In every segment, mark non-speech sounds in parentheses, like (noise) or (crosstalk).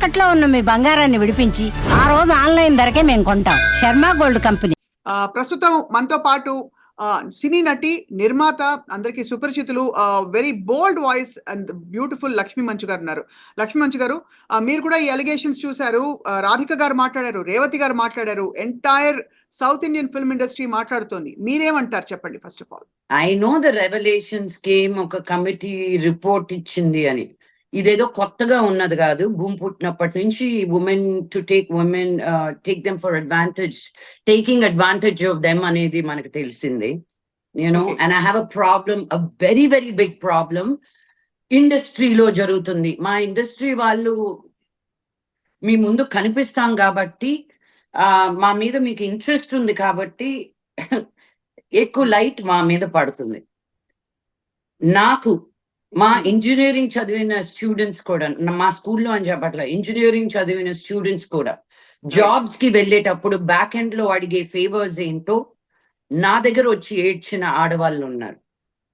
తాకట్లో ఉన్న మీ బంగారాన్ని విడిపించి ఆ రోజు ఆన్లైన్ ధరకే మేము కొంటాం. Sharma gold company. ఆ, ప్రస్తుతం మనతో పాటు సినీ నటి నిర్మాత అందరికీ సుపరిచితులు very bold voice and beautiful Lakshmi Manchu గారు ఉన్నారు. లక్ష్మీ మంచు గారు మీరు కూడా ఈ అలిగేషన్స్ చూశారు రాధిక గారు మాట్లాడారు రేవతి గారు మాట్లాడారు entire south Indian film industry మాట్లాడుతోంది. మీరేమంటారు చెప్పండి first of all I know the revolutions came ఒక కమిటీ రిపోర్ట్ ఇచ్చింది అని. ఇదేదో కొత్తగా ఉన్నది కాదు. భూమి పుట్టినప్పటి నుంచి women to take women take them for advantage taking advantage of them అనేది మనకు తెలిసింది. You know Okay. And I have a problem a very very big problem ఇండస్ట్రీలో జరుగుతుంది. మా ఇండస్ట్రీ వాళ్ళు మీ ముందు కనిపిస్తాం కాబట్టి మా మీద మీకు ఇంట్రెస్ట్ ఉంది కాబట్టి (laughs) ఎక్కువ లైట్ మా మీద పడుతుంది. నాకు మా ఇంజనీరింగ్ చదివిన స్టూడెంట్స్ కూడా మా స్కూల్లో అని చెప్పట్ల ఇంజనీరింగ్ చదివిన స్టూడెంట్స్ కూడా జాబ్స్కి వెళ్ళేటప్పుడు బ్యాక్ ఎండ్లో అడిగే ఫేవర్స్ ఏంటో నా దగ్గర వచ్చి ఏడ్చిన ఆడవాళ్ళు ఉన్నారు.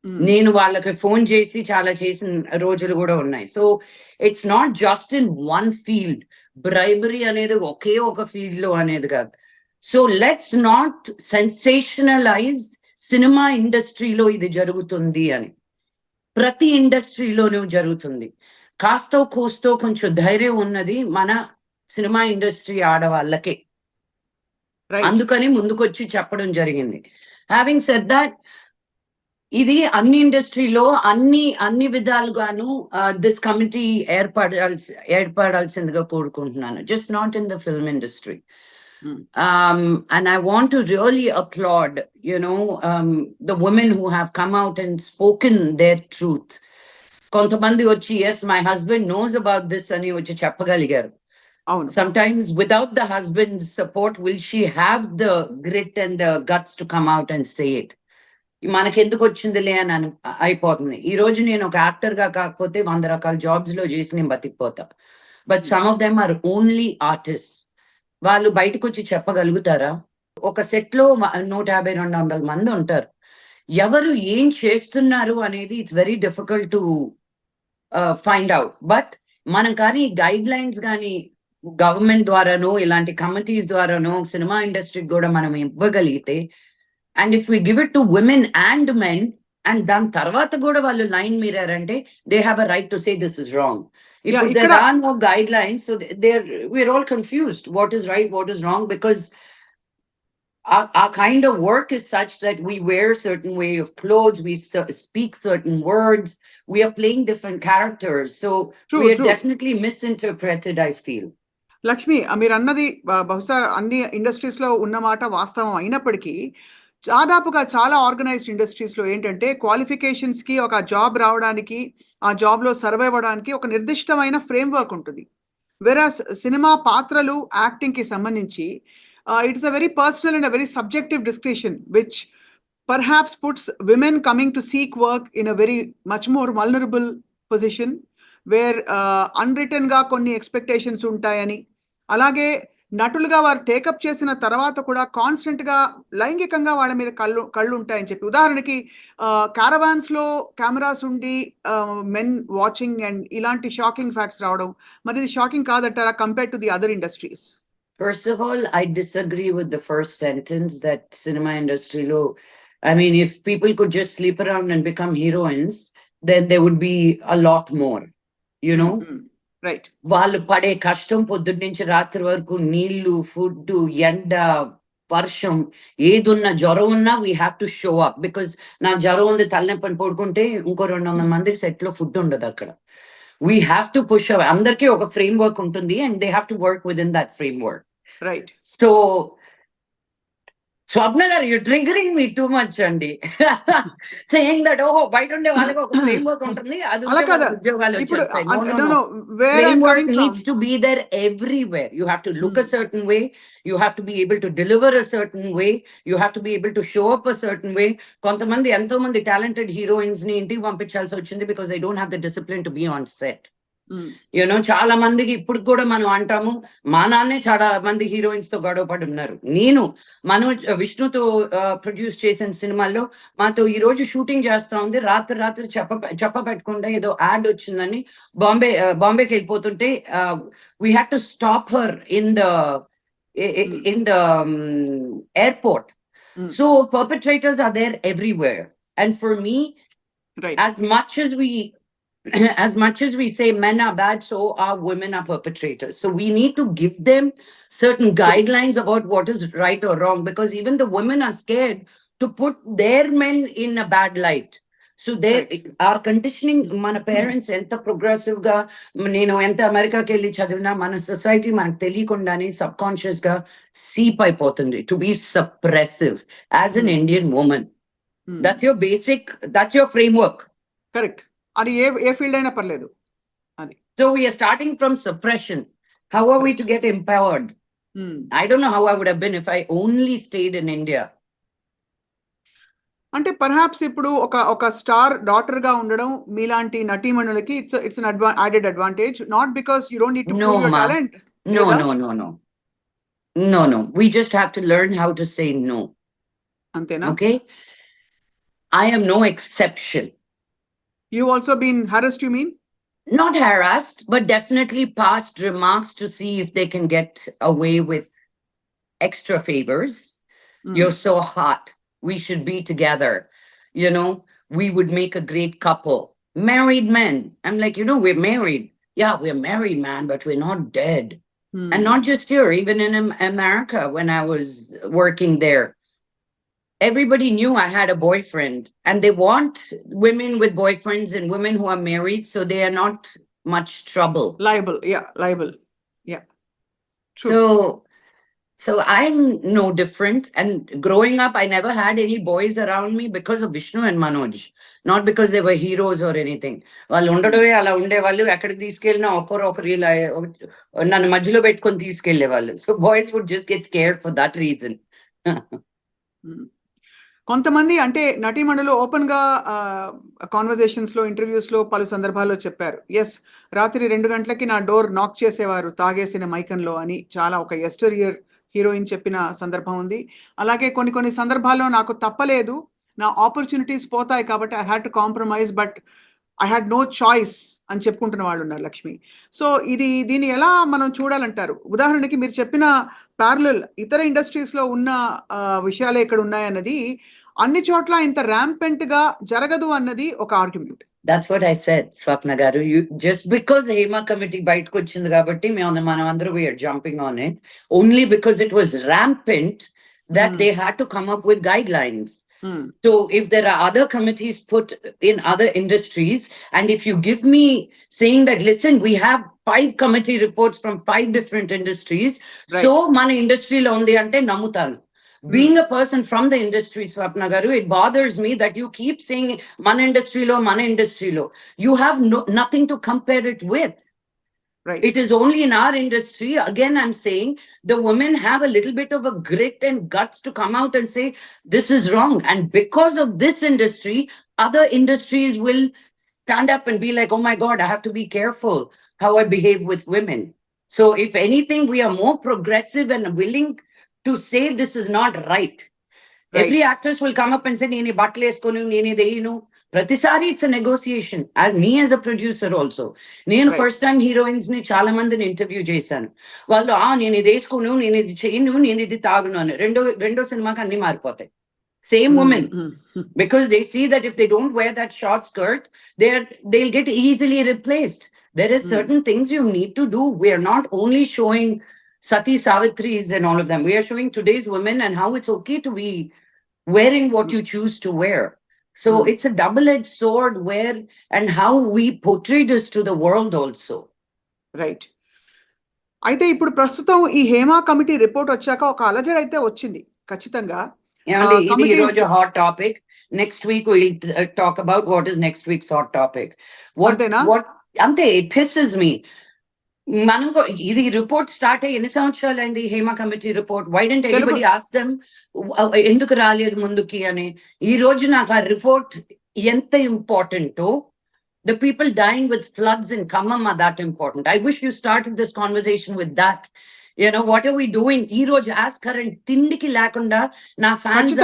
నేను వాళ్ళకి ఫోన్ చేసి చాలా చేసిన రోజులు కూడా ఉన్నాయి. So it's not just in one field bribery అనేది ఒకే ఒక ఫీల్డ్లో అనేది కాదు. So let's not sensationalize cinema ఇండస్ట్రీలో ఇది జరుగుతుంది అని. ప్రతి ఇండస్ట్రీలోనూ జరుగుతుంది. కాస్తో కోస్తో కొంచెం ధైర్యం ఉన్నది మన సినిమా ఇండస్ట్రీ ఆడవాళ్ళకే. అందుకని ముందుకొచ్చి చెప్పడం జరిగింది. హ్యావింగ్ సెడ్ దాట్ ఇది అన్ని ఇండస్ట్రీలో అన్ని అన్ని విధాలుగాను దిస్ కమిటీ ఏర్పడాల్సి ఏర్పడాల్సిందిగా కోరుకుంటున్నాను. Just not in the film industry Hmm. um, and I want to really applaud, you know, um, the women who have come out and spoken their truth. కొంతమంది వచ్చి yes my husband knows about this అని వచ్చి చెప్పగలిగారు అవును sometimes without the husband's support will she have the grit and the guts to come out and say it మనకి ఎందుకు వచ్చిందిలే అని అను- అయిపోతుంది ఈ రోజు నేను ఒక యాక్టర్ గా కాకపోతే వంద రకాల జాబ్స్ లో చేసి నేను బతికిపోతా but some of them are only artist వాళ్ళు బయటకు వచ్చి చెప్పగలుగుతారా? ఒక సెట్లో నూట యాభై రెండు వందల మంది ఉంటారు. ఎవరు ఏం చేస్తున్నారు అనేది it's very difficult to find out. But మనం కానీ గైడ్ లైన్స్ కానీ గవర్నమెంట్ ద్వారానో ఇలాంటి కమిటీస్ ద్వారానో సినిమా ఇండస్ట్రీకి కూడా మనం ఇవ్వగలిగితే and if we give it to women and men and దాని తర్వాత కూడా వాళ్ళు line మీరారంటే they have a right to say this is wrong. ఇప్పుడు there ఇక్కడ- are no guidelines so they- they're we're all confused what is right what is wrong because our, our kind of work is such that we wear certain way of clothes we cer- speak certain words we are playing different characters so True, we are true. definitely misinterpreted i feel Lakshmi ఆ, మీరు అన్నది ఆ, బహుశా అన్ని industries లో ఉన్న మాట వాస్తవం అయినప్పటికీ దాదాపుగా చాలా ఆర్గనైజ్డ్ ఇండస్ట్రీస్లో ఏంటంటే క్వాలిఫికేషన్స్కి ఒక జాబ్ రావడానికి ఆ జాబ్లో సర్వే అవ్వడానికి ఒక నిర్దిష్టమైన ఫ్రేమ్వర్క్ ఉంటుంది. వెరాస్ సినిమా పాత్రలు యాక్టింగ్కి సంబంధించి it's a very personal and a very subjective description which perhaps puts women coming to seek work in a very much more vulnerable position where అన్రిటన్గా కొన్ని ఎక్స్పెక్టేషన్స్ ఉంటాయని. అలాగే నటులుగా వారు టేకప్ చేసిన తర్వాత కూడా కాన్స్టెంట్గా లైంగికంగా వాళ్ళ మీద కళ్ళు కళ్ళు ఉంటాయని చెప్పి. ఉదాహరణకి కారవాన్స్లో కెమెరాస్ ఉండి మెన్ వాచింగ్ అండ్ ఇలాంటి షాకింగ్ ఫ్యాక్ట్స్ రావడం. మరి షాకింగ్ కాదంటారా compare to the other industries first of all I disagree with the first sentence that cinema ఇండస్ట్రీలో I mean if people could just sleep around and become heroines then they would be a more you know right వాళ్ళు పడే కష్టం పొద్దున్న నుంచి రాత్రి వరకు నీళ్ళు food ఎండ వర్షం ఏదున్నా జ్వరం ఉన్నా we have to show up because నా జ్వరం ఉంది తలనొప్పి అని పడుకుంటే ఇంకో రెండు వందల మందికి సెట్లో ఫుడ్ ఉండదు అక్కడ. వీ హ్యావ్ టు పుష్ అందరికీ ఒక ఫ్రేమ్ వర్క్ ఉంటుంది and they have to work with in that framework right so Swapna గారు you triggering me too much అండి సేయింగ్ దట్ ఓహో బయట ఉండే వాళ్ళకి ఒక ఫ్రేమ్ వర్క్ ఉంటుంది అది ఉద్యోగాలు from. to be there everywhere. You have to look a Hmm. certain way. You have to be able to deliver a certain way. You have to be able to show up a certain way. కొంతమంది ఎంతో మంది talented హీరోయిన్స్ని ఇంటికి పంపించాల్సి వచ్చింది because they don't have the discipline to be on set. You know చాలా మందికి ఇప్పుడు కూడా మనం అంటాము మా నాన్నే చాలా మంది హీరోయిన్స్తో గొడవ పడి ఉన్నారు. నేను మనోజ్ విష్ణుతో ప్రొడ్యూస్ చేసిన సినిమాల్లో మాతో ఈ రోజు షూటింగ్ చేస్తా ఉంది. రాత్రి రాత్రి చెప్ప చెప్పబెట్టకుండా ఏదో యాడ్ వచ్చిందని బాంబే బాంబేకి వెళ్ళిపోతుంటే we had to stop her in the. In the airport. So perpetrators are there everywhere and for me as much as we (clears throat) as much as we say men are bad so are women are perpetrators so we need to give them certain guidelines about what is right or wrong because even the women are scared to put their men in a bad light so they our conditioning మన parents ఎంత progressive గా నేను ఎంత అమెరికాకి వెళ్ళి చదివినా మన society మనకు తెలియకుండానే సబ్ కాన్షియస్ గా సీప్ అయిపోతుంది to be suppressive as an Hmm. Indian women um, that's your basic that's your framework correct అది ఏ ఏ ఫీల్డ్ అయినా పర్లేదు we are starting from suppression how are we to get empowered um. i don't know how i would have been if i only stayed in india అంటే perhaps ఇప్పుడు ఒక ఒక star డాటర్గా ఉండడం మీలాంటి నటీమణులకి it's it's an adva added advantage not because you don't need to prove your. Talent no Eva? no no no no no we just have to learn how to say no అంతేనా okay i am no exception You've also been harassed, you mean? Not harassed, but definitely passed remarks to see if they can get away with extra favors. Mm. You're so hot. We should be together. You know, we would make a great couple. Married men. I'm like, you know, we're married. Yeah, we're married, man, but we're not dead. Mm. And not just here, even in America when I was working there Everybody knew I had a boyfriend, and they want women with boyfriends and women who are married, so they are not much trouble. Liable yeah liable yeah True. So, so I'm no different. And growing up, I never had any boys around me because of Vishnu and Manoj, not because they were heroes or anything. వాళ్ళు ఉండడమే అలా ఉండేవాళ్ళు ఎక్కడికి తీసుకెళ్ళినా ఒకరు ఒకరు ఇలా నన్ను మధ్యలో పెట్టుకొని తీసుకెళ్లేవాళ్ళు so boys would just get scared for that reason కొంతమంది అంటే నటీమణులు ఓపెన్గా కాన్వర్జేషన్స్లో ఇంటర్వ్యూస్లో పలు సందర్భాల్లో చెప్పారు. ఎస్ రాత్రి రెండు గంటలకి నా డోర్ నాక్ చేసేవారు తాగేసిన మైకంలో అని చాలా ఒక ఎస్టర్ ఇయర్ హీరోయిన్ చెప్పిన సందర్భం ఉంది. అలాగే కొన్ని కొన్ని సందర్భాల్లో నాకు తప్పలేదు. నా ఆపర్చునిటీస్ పోతాయి కాబట్టి I had to compromise but I had no choice అని చెప్పుకుంటున్న వాళ్ళు ఉన్నారు లక్ష్మి. సో ఇది దీన్ని ఎలా మనం చూడాలంటారు? ఉదాహరణకి మీరు చెప్పిన ప్యారలల్ ఇతర ఇండస్ట్రీస్లో ఉన్న విషయాలే ఇక్కడ ఉన్నాయన్నది అన్ని చోట్ల ఇంత ర్యాంపెంట్గా జరగదు అన్నది ఒక argument that's what I said Swapna గారు. జస్ట్ బికాస్ హేమా కమిటీ బయటకు వచ్చింది కాబట్టి మేము మనం అందరూ we are jumping on it only because it was rampant that. They had to come up with guidelines So if there are other committees put in other industries, and if you give me saying that, listen, we have five committee reports from five different industries, Right. so మన industry లో ఉంది అంటే నమ్ముతాను. Being a person from the industry, Swapna Garu, it bothers me that you keep saying మన industry లో, మన industry లో. You have no, nothing to compare Right. It is only in our industry, again, I'm saying the women have a little bit of a grit and guts to come out and say, this is wrong. And because of this industry, other industries will stand up and be like, oh my God, I have to be careful how I behave with women. So, if anything, we are more progressive and willing to say this is not right. right. Every actress will come up and say, Nini, batle isko, nini, de, you know. ప్రతిసారి it's negotiation me as a producer also నేను Right. First time heroines ని చాలా మందిని interview చేశాను వాళ్ళు ఆ నేను ఇది వేసుకోను నేను ఇది చేయను నేను ఇది తాగను అని రెండో రెండో సినిమాకి అన్ని మారిపోతాయి same Hmm. Women because they see that if they don't wear that short skirt they're they'll get easily replaced there is Hmm. certain things you need to do we are not only showing sati savitris and all of them we are showing today's women and how it's okay to be wearing what you choose to wear So Hmm. it's a double-edged sword where and how we portray this to the world also. Right అయితే ఇప్పుడు ప్రస్తుతం ఈ Hema committee report వచ్చాక ఒక అలజడి అయితే వచ్చింది. ఖచ్చితంగా. ఇది hot topic next week will talk about what is next weeks hot topic what? What అంతే ఇట్ పిస్సెస్ మీ మనం ఇది రిపోర్ట్ స్టార్ట్ అయ్యి ఎన్ని సంవత్సరాలు అయింది హేమ కమిటీ రిపోర్ట్? వైడెంట్ ఎవరి ఆస్తం ఎందుకు రాలేదు ముందుకి అని? ఈ రోజు నాకు ఆ రిపోర్ట్ ఎంత important the people dying with floods in Khammam ఆ that important I wish you start this conversation with that you know what are we doing ఈ రోజు యాజ్ కరెంట్ తిండికి లేకుండా నా ఫ్యామిలీ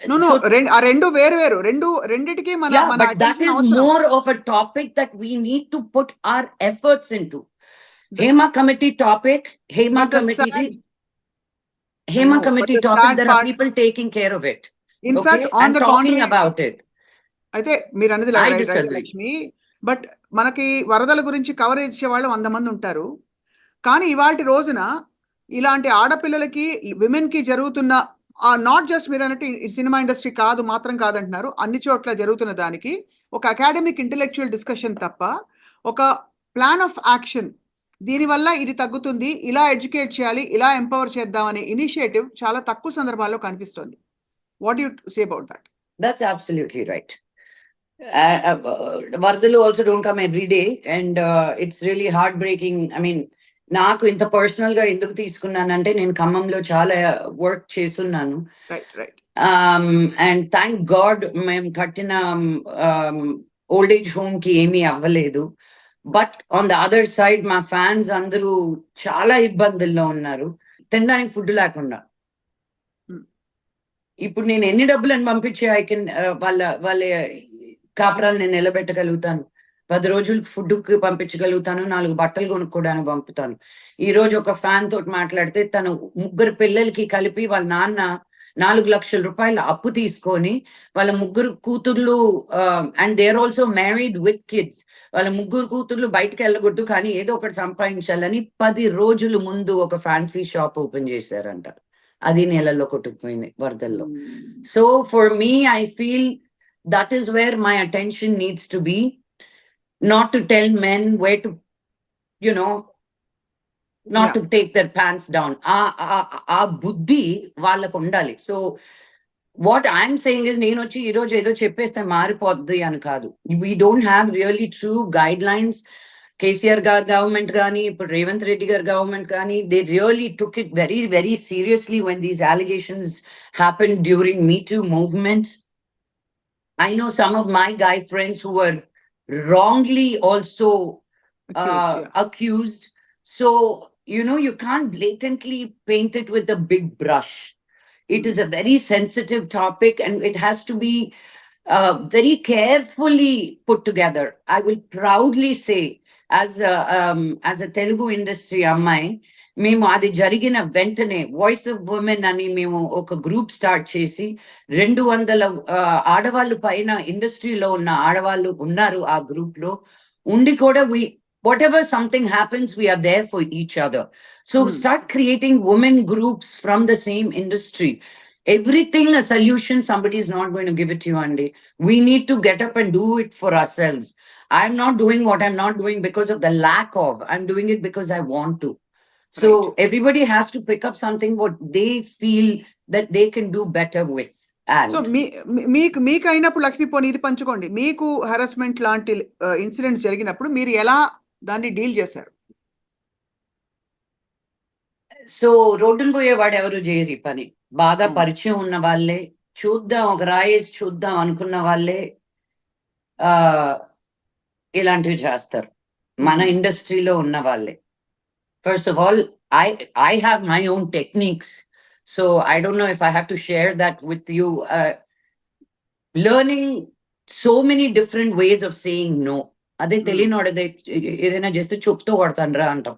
ఖచ్చితంగా. నో నో ఆ రెండు వేరు వేరు రెండు రెండిటికి మన Yeah, మన but that is అవసరం. more of a topic that we need to put our efforts into. Hema committee topic, Hema the committee. sad- Hema know, committee the topic, there are part- people taking care of it. In Okay, fact, on and the talking contrary, about it. అయితే మీరు అన్నది. Lakshmi but మనకి వరదల గురించి coverage ఇచ్చే వాళ్ళు వంద మంది ఉంటారు కానీ ఇవాళ రోజున ఇలాంటి ఆడపిల్లలకి విమెన్కి జరుగుతున్న నాట్ జస్ట్ మీరు అన్నట్టు సినిమా ఇండస్ట్రీ కాదు మాత్రం కాదంటున్నారు. అన్ని చోట్ల జరుగుతున్న దానికి ఒక అకాడమిక్ ఇంటెలెక్చువల్ డిస్కషన్ తప్ప ఒక ప్లాన్ ఆఫ్ యాక్షన్ దీనివల్ల ఇది తగ్గుతుంది. ఇలా ఎడ్యుకేట్ చేయాలి ఇలా ఎంపవర్ చేద్దాం అనే ఇనిషియేటివ్ చాలా తక్కువ సందర్భాల్లో కనిపిస్తుంది. What you say about that that's absolutely right వరదలు also don't come every day and it's really heart breaking I mean నాకు ఇంత పర్సనల్గా ఎందుకు తీసుకున్నానంటే నేను ఖమ్మంలో చాలా వర్క్ చేస్తున్నాను. And thank god మేము కట్టిన ఓల్డ్ ఏజ్ హోమ్కి ఏమీ అవ్వలేదు. But on the other side మా ఫ్యాన్స్ అందరూ చాలా ఇబ్బందుల్లో ఉన్నారు. తినడానికి ఫుడ్ లేకుండా. Hmm. ఇప్పుడు నేను ఎన్ని డబ్బులను పంపించి ఐ కెన్ వాళ్ళ వాళ్ళ కాపురాలు నేను నిలబెట్టగలుగుతాను? పది రోజులు ఫుడ్కి పంపించగలుగుతాను నాలుగు బట్టలు కొనుక్కోవడానికి పంపుతాను. ఈ రోజు ఒక ఫ్యాన్ తోటి మాట్లాడితే తను ముగ్గురు పిల్లలకి కలిపి వాళ్ళ నాన్న నాలుగు లక్షల రూపాయల అప్పు తీసుకొని వాళ్ళ ముగ్గురు కూతుర్లు and they're also married with kids వాళ్ళ ముగ్గురు కూతుర్లు బయటకు వెళ్ళకూడదు కానీ ఏదో ఒకటి సంపాదించాలని పది రోజుల ముందు ఒక ఫ్యాన్సీ షాప్ ఓపెన్ చేశారంట. అది నెలలో కొట్టుకుపోయింది వరదల్లో. So for me, I feel that is where my attention needs to be, not to tell men where to, you know, not Yeah. to take their pants down. ఆ ఆ- ఆ బుద్ధి వాళ్ళకు ఉండాలి so what I'm saying is నేను వచ్చి ఈ రోజు ఏదో చెప్పేస్తే మారిపోద్ది అని కాదు we don't have really true guidelines KCR గారు గవర్నమెంట్ కానీ ఇప్పుడు రేవంత్ రెడ్డి గారు గవర్నమెంట్ కానీ they really took it very very seriously when these allegations happened during Me Too movement. I know some of my guy friends who were wrongly also uh, accused. So, you know, you can't blatantly paint it with a big brush. It is a very sensitive topic and it has to be uh, very carefully put together. I will proudly say, as a, um, as a Telugu industry అమ్మాయి మేము అది జరిగిన వెంటనే voice of women అని మేము ఒక group start చేసి రెండు వందల ఆ, ఆడవాళ్ళు పైన ఇండస్ట్రీలో ఉన్న ఆడవాళ్ళు ఉన్నారు ఆ గ్రూప్లో. ఉండి కూడా we whatever something happens we're there for each other so Hmm. Start creating women groups from the same industry everything a solution somebody is not going to give it you అండి we need to get up and do it for ourselves I'm not doing what I'm not doing because of the lack of. I'm doing it because I want to. So everybody has to pick up something what they feel that they can do better with. So And మీ- మీకు మీకు అయినప్పుడు లక్ష్మీ పోనీ ఇది పంచుకోండి మీకు harassment లాంటి incidents జరిగినప్పుడు మీరు ఎలా దాన్ని డీల్ చేశారు సో రోడ్డును పోయేవాడు ఎవరు చేయరు ఈ పని బాగా. పరిచయం ఉన్న వాళ్ళే చూద్దాం ఒక రాయేసి చూద్దాం అనుకున్న వాళ్ళే ఆ ఇలాంటివి చేస్తారు మన. ఇండస్ట్రీలో ఉన్న వాళ్ళే first of all I I have my own techniques so I don't know if I have to share that with you learning so many different ways of saying no అదే. తెలియని వాడదే ఏదైనా చేస్తే చెప్తూ కొడతాండ్రా అంటాం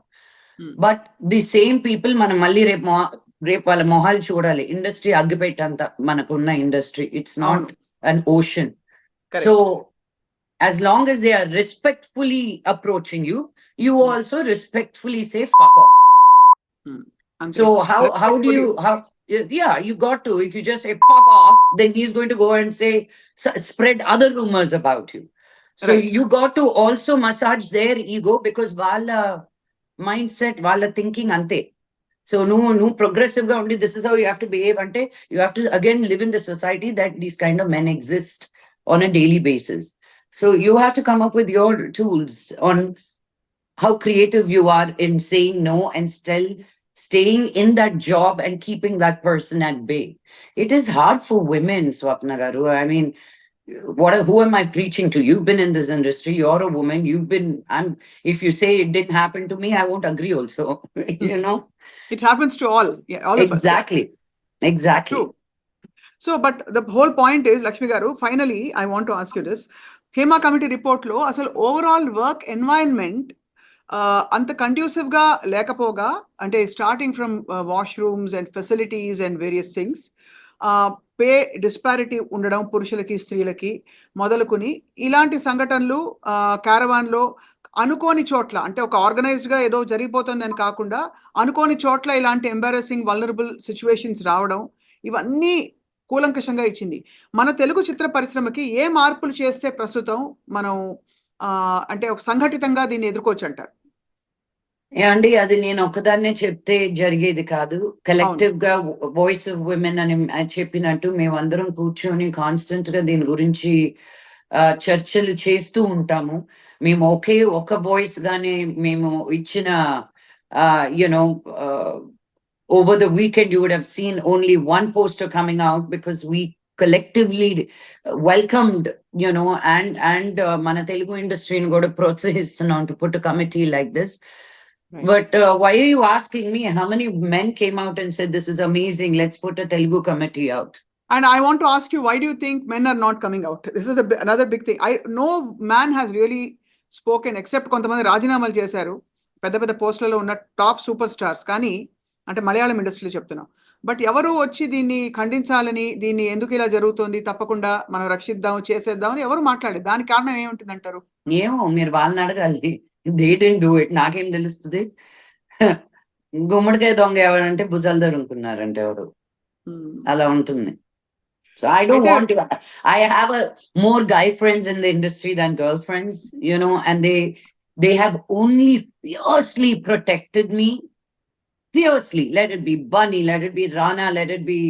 Hmm. But the same people మనం మళ్ళీ రేపు రేపు వాళ్ళ మొహాలు చూడాలి ఇండస్ట్రీ అగ్గిపెట్టంత మనకున్న ఇండస్ట్రీ ఇట్స్ నాట్ అవును. an ocean. Correct. So, as long as they are respectfully approaching you, you Hmm. also respectfully say "fuck off." అంతే. So how how do you how yeah you got to if you just say "fuck off," then he's going to go and say s- spread other rumors about you. So Right. you got to also massage their ego because వాళ్ళ mindset వాళ్ళ thinking ante. so no, no progressive only. This is how you have to behave. Ante you have to again live in the society that these kind of men exist on a daily basis. So you have to come up with your tools on how creative you are in saying no and still staying in that job and keeping that person at bay. It is hard for women, Swapna Garu. I mean, what who am I preaching to? You've been in this industry, you're a woman, you've been I'm if you say it didn't happen to me, I won't agree also. (laughs) you know? It happens to all, yeah, all of us. exactly. Exactly. True. So but the whole point is Lakshmi garu finally I want to ask you this Hema committee report లో అసలు overall work environment అంత conducive గా లేకపోగా అంటే starting from washrooms and facilities and various things pay disparity ఉండడం పురుషులకి స్త్రీలకి మొదలుకొని ఇలాంటి సంఘటనలు క్యారవాన్లో అనుకోని చోట్ల అంటే ఒక ఆర్గనైజ్డ్గా ఏదో జరిగిపోతుందని కాకుండా అనుకోని చోట్ల ఇలాంటి ఎంబారసింగ్ వల్నరబుల్ సిచ్యువేషన్స్ రావడం ఇవన్నీ కూలంకషంగా ఇచ్చింది. మన తెలుగు చిత్ర పరిశ్రమకి ఏ మార్పులు చేస్తే ప్రస్తుతం మనం అంటే ఒక సంఘటితంగా దీన్ని ఎదుర్కోవచ్చు అంటారు? అండి అది నేను ఒకదాన్నే చెప్తే జరిగేది కాదు. కలెక్టివ్గా వాయిస్ ఆఫ్ విమెన్ అని చెప్పినట్టు మేమందరం కూర్చొని కాన్స్టెంట్గా దీని గురించి చర్చలు చేస్తూ ఉంటాము. మేము ఒకే ఒక వాయిస్ గానే మేము ఇచ్చిన you know over the weekend you would have seen only one post coming out because we collectively welcomed you know and and మన తెలుగు ఇండస్ట్రీని కూడా ప్రోత్సహిస్తున్నాం to put committee like this Right. but uh, why are you asking me how many men came out and said this is amazing let's put a telugu committee out And I want to ask you, why do you think men are not coming out? This is a, another big thing. I no man has really spoken except కొంతమంది రాజీనామాలు చేశారు పెద్ద పెద్ద పోస్టులలో ఉన్న top super stars కానీ అంటే మలయాళం ఇండస్ట్రీలో చెప్తున్నాం బట్ ఎవరు వచ్చి దీన్ని ఖండించాలని దీన్ని ఎందుకు ఇలా జరుగుతుంది తప్పకుండా మనం రక్షిద్దాం చేసేద్దామని ఎవరు మాట్లాడలేదు దానికి కారణం ఏముంటుంది అంటారు ఏమో మీరు వాళ్ళని అడగాలి దే డెంట్ డూ ఇట్ నాకేం తెలుస్తుంది? గుమ్మడికాయ దొంగ ఎవరంటే భుజాలు దొరుకుతున్నారంటే ఎవరు. అలా ఉంటుంది. So I don't want I have a more guy friends in the industry than girl friends you know and they they have only fiercely protected me fiercely let it be Bunny let it be Rana let it be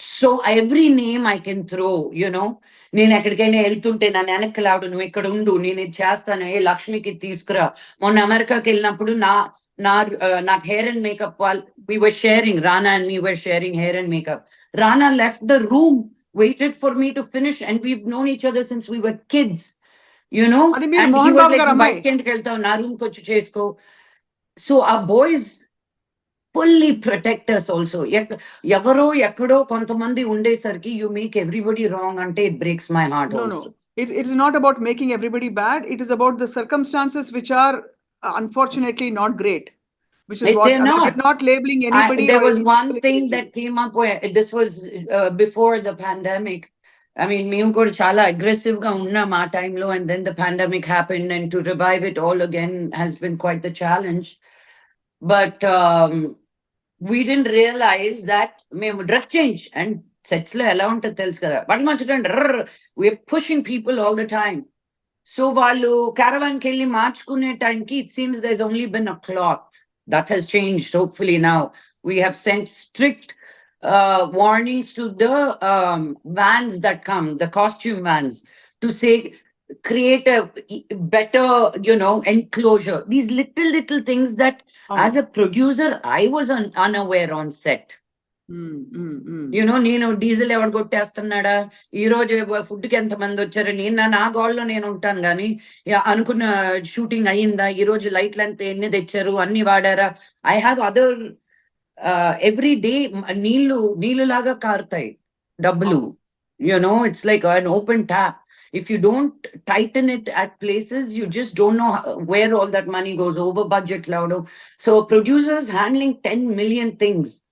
so every name I can throw you know నేను ఎక్కడికైనా వెళ్తుంటే నన్ను వెనక్కి లాడు నువ్వు ఇక్కడ ఉండు నేను ఇది చేస్తాను. ఏ లక్ష్మికి తీసుకురా. మొన్న అమెరికాకి వెళ్ళినప్పుడు నా నా ఆ, నాకు హెయిర్ అండ్ మేకప్ వాళ్ళు we were sharing rana and me were sharing hair and makeup. Rana left the room waited for me to finish and we've known each other since we were kids you know. అది మీరు and he Mohan was Babu like గారు "నువ్వు అమ్మాయి." బయటికి ఎందుకు వెళ్తావు? నా రూమ్కి వచ్చి చేసుకో. సో ఆ boys fully protect us also ఎవరో ఎక్కడో కొంతమంది ఉండేసరికి యు మేక్ ఎవ్రీబడి రాంగ్ అంటే it breaks my heart No, no. Also It, it is not about making everybody bad. It is about the circumstances which are uh, unfortunately not great. Which is They- what they're I mean, not. we're not labeling I, anybody. there or was any one people thing anything. that came up where this was uh, before the pandemic. I mean, మేము కూడా చాలా aggressive గా ఉన్నాం ఆ టైంలో and then the pandemic happened and to revive it all again has been quite the challenge. But um, we didn't realize that మేము dress change and సెట్స్లో ఎలా ఉంటుందో తెలుసు కదా బట్టలు మార్చుకోండి we're pushing people all the time. So వాళ్ళు caravan కి వెళ్ళి మార్చుకునే టైంకి it seems there's only been a cloth. That has changed hopefully now. We have sent strict uh, warnings to the um, vans that come, the costume vans, to say create a e- better, you know, enclosure. These little little things that, Oh. as a producer, I was un- unaware on set. Mm, mm, mm. you know నేను diesel ఎవడు కొట్టేస్తున్నాడా ఈ రోజు ఫుడ్కి ఎంత మంది వచ్చారు నేను నా- గోల్లో నేను ఉంటాను కానీ అనుకున్న షూటింగ్ అయ్యిందా ఈ రోజు లైట్లు ఎంత ఎన్ని తెచ్చారు అన్ని వాడారా I have other every day నీళ్ళు నీళ్ళు లాగా కారుతాయి డబ్బులు you know it's like an open tap if you don't tighten it at places you just don't know how, where all that money goes over budget laudo so producers handling 10 million things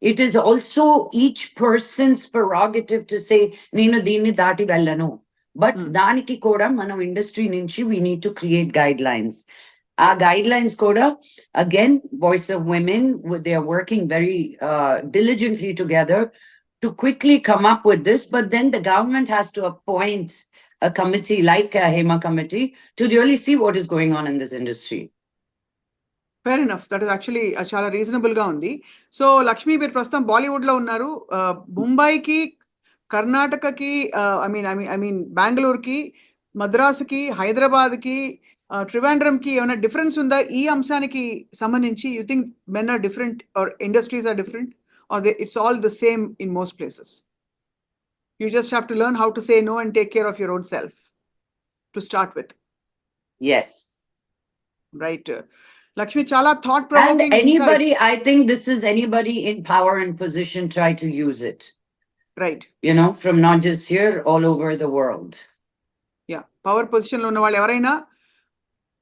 it is also each person's prerogative to say నేను దీన్ని దాటి వెళ్ళను but Hmm. దానికి కూడా మనం industry నుంచి we need to create guidelines ఆ guidelines కూడా again voice of women they are working very uh, diligently together to quickly come up with this, but then the government has to appoint a committee like a HEMA committee to really see what is going on in this industry. Fair enough that is actually చాలా రీజనబుల్గా ఉంది. So Lakshmi మీరు ప్రస్తుతం బాలీవుడ్లో ఉన్నారు. Uh, ముంబైకి కర్ణాటకకి I mean I mean I mean బెంగళూరుకి మద్రాసుకి హైదరాబాద్కి ట్రివాండ్రంకి ఏమైనా డిఫరెన్స్ ఉందా? ఈ అంశానికి సంబంధించి you think men are different or industries are different or it's all the same in most places You just have to learn how to say no and take care of your own self to start with, yes right? Lakshmi, chala thought and provoking. anybody i think this is anybody in power and position try to use it Right. you know from not just here all over the world yeah power పొజిషన్లో ఉన్న వాళ్ళు ఎవరైనా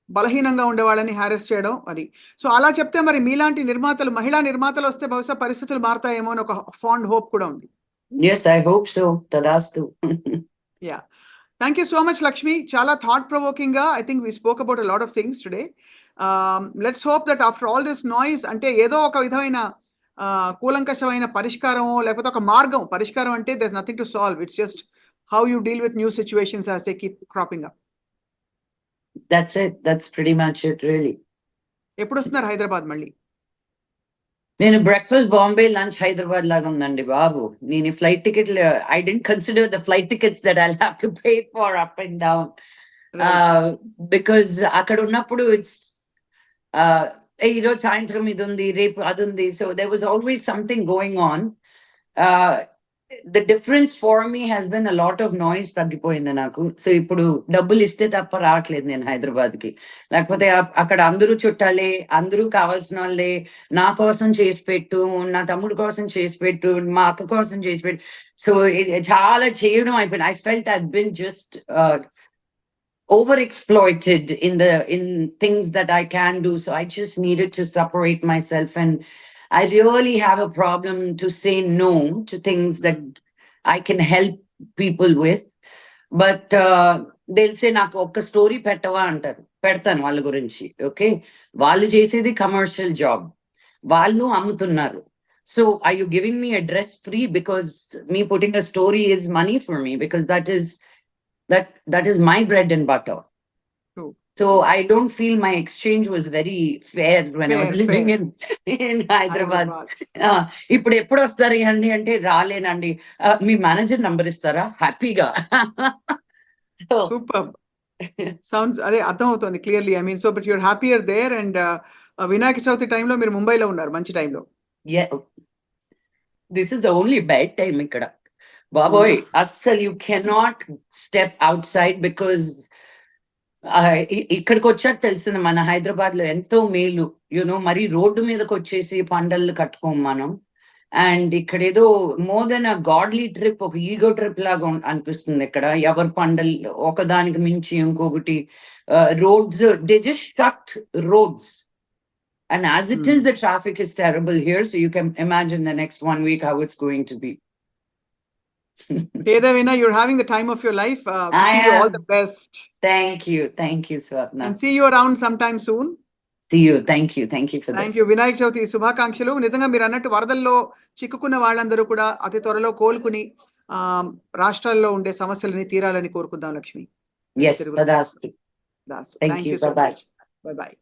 బలహీనంగా ఉండే వాళ్ళని harass చేయడం అది so అలా చెప్తే మరి మీలాంటి నిర్మాతలు మహిళా నిర్మాతలు వస్తే బహుశా పరిస్థితులు మారుతాయేమో అని ఒక ఫాండ్ హోప్ కూడా ఉంది yes i hope so. Tadastu. Yeah thank you so much Lakshmi చాలా thought ప్రొవోకింగ్గా I think we spoke about lot of things today let's hope that after all this noise అంటే ఏదో ఒక విధమైన కూలంకషమైన పరిష్కారం లేకపోతే ఒక మార్గం పరిష్కారం అంటే there nothing to solve it's just how you deal with new situations as they keep cropping up that's it. That's pretty much it really. ఎప్పుడు వస్తున్నారు హైదరాబాద్ మళ్ళీ? నేను బ్రేక్ఫాస్ట్ బాంబే లంచ్ హైదరాబాద్ లాగా ఉందండి బాబు. నేను flight ticket I didn't consider the flight tickets that I have to pay for up and down because అక్కడ ఉన్నప్పుడు ఇట్స్ ఈ రోజు సాయంత్రం ఇది ఉంది రేపు అది ఉంది. So there was always something going on the difference for me has been a lot of noise తగ్గిపోయింది నాకు. సో ఇప్పుడు డబ్బులు ఇస్తే తప్ప రావట్లేదు నేను హైదరాబాద్కి లేకపోతే అ- అక్కడ అందరూ చుట్టాలే అందరూ కావాల్సిన వాళ్ళే నా కోసం చేసి పెట్టు నా తమ్ముడు కోసం చేసి పెట్టు మా అక్క కోసం చేసి పెట్టు. సో చాలా చేయడం అయిపోయింది. I felt I been just over exploited in the in things that I can do. So I just needed to separate myself and I really have a problem to say no to things that I can help people with. But uh, they'll say నాకు ఒక్క story పెట్టవా అంటారు పెడతాను వాళ్ళ గురించి okay వాళ్ళు చేసేది commercial job వాళ్ళు అమ్ముతున్నారు so I you giving me address free because me putting a story is money for me because that is that that is my bread and butter. So I don't feel my exchange was very fair when I was Fair, living fair. in in Hyderabad. Ah, ఇప్పుడు ఎప్పుడు వస్తారు అండి అంటే రాలేనండి. Ah, మీ manager number ఇస్తారా? హ్యాపీగా so super sounds అదే అర్థం అవుతుంది clearly I mean so but you're happier there and Vinayaka Chavithi టైంలో మీరు ముంబైలో ఉన్నారు మంచి టైంలో this is the only bad time ఇక్కడ. బాబోయ్ అస్సలు you cannot step outside because ఇక్కడికి వచ్చాక తెలిసింది మన హైదరాబాద్లో ఎంతో మేలు యూనో మరి రోడ్డు మీదకి వచ్చేసి పండళ్ళు కట్టుకోం మనం అండ్ ఇక్కడ ఏదో more than a godly trip ఒక ఈగో ట్రిప్ లాగా అనిపిస్తుంది ఇక్కడ ఎవరి పండలు ఒకదానికి మించి ఇంకొకటి roads they just shut roads as it is, Hmm. the traffic is terrible here. So you can imagine the next one week how it's going to be. ఏదేమైనా you're having the time of your life I all am. The best Thank you. Thank you, Swapna. And see you around some time soon See you. Thank you. Thank you for thank this. You Vinayaka Chavithi శుభాకాంక్షలు నిజంగా మీరు అన్నట్టు వరదల్లో చిక్కుకున్న వాళ్ళందరూ కూడా అతి త్వరలో కోలుకుని ఆ, రాష్ట్రాల్లో ఉండే సమస్యలని తీరాలని కోరుకుందాం Lakshmi Yes. Tadastu. Thank you. Bye-bye. Much bye bye